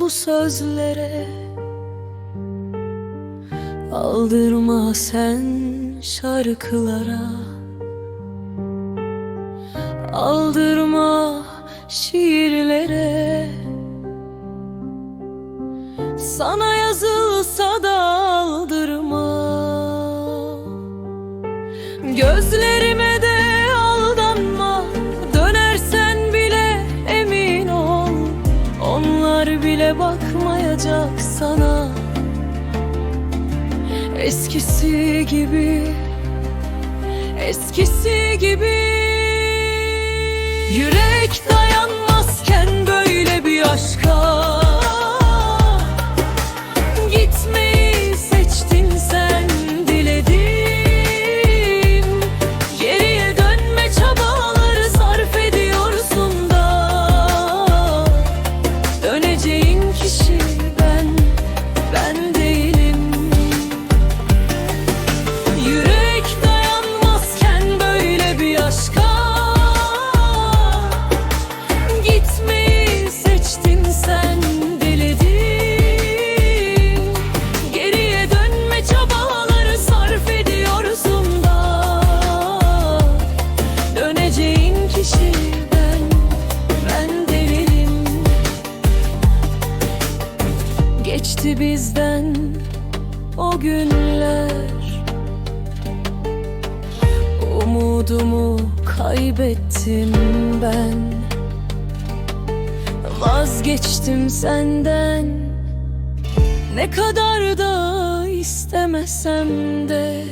bu sözlere. Aldırma sen şarkılara. Aldırma şiirlere. Sana yazılsa da aldırma. Gözlerime bile bakmayacak sana. Eskisi gibi Eskisi gibi. Yürek dayanmazken Geçti bizden o günler. Umudumu kaybettim ben. Vazgeçtim senden. Ne kadar da istemesem de